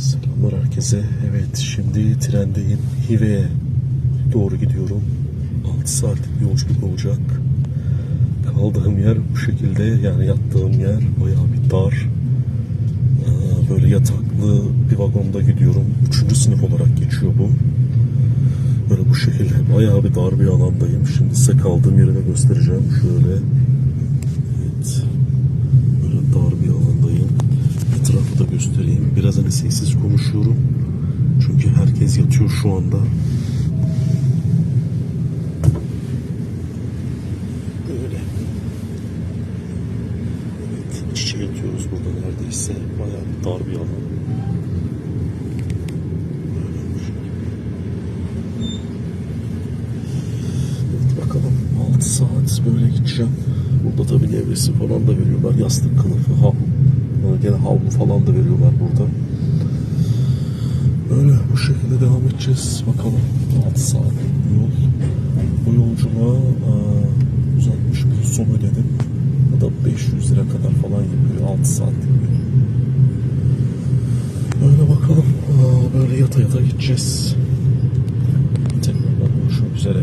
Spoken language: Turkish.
Selamlar herkese. Evet şimdi trendeyim. Hive'ye doğru gidiyorum. 6 saatlik bir yolculuk olacak. Kaldığım yer bu şekilde yani yattığım yer bayağı bir dar. Ee, Böyle yataklı bir vagonda gidiyorum. Üçüncü sınıf olarak geçiyor bu. Böyle bu şekilde bayağı bir dar bir alandayım. Şimdi size kaldığım yeri de göstereceğim. Şöyle. Hani sessiz konuşuyorum. Çünkü herkes yatıyor şu anda. Böyle. Evet, iç içe yatıyoruz burada neredeyse. Bayağı dar bir alan. Evet bakalım 6 saat böyle gideceğim. Burada tabii nevresi falan da veriyorlar. Yastık kılıfı, havlu. Gene havlu falan da veriyorlar burada. Böyle bu şekilde devam edeceğiz. Bakalım 6 saat bir yol. Bu yolculuğa e, uzatmış bir son ödedim. O da 500 lira kadar falan yapıyor. 6 saatlik bir yol. Böyle bakalım. Aa, Böyle yata yata gideceğiz. Tekrar görüşmek üzere.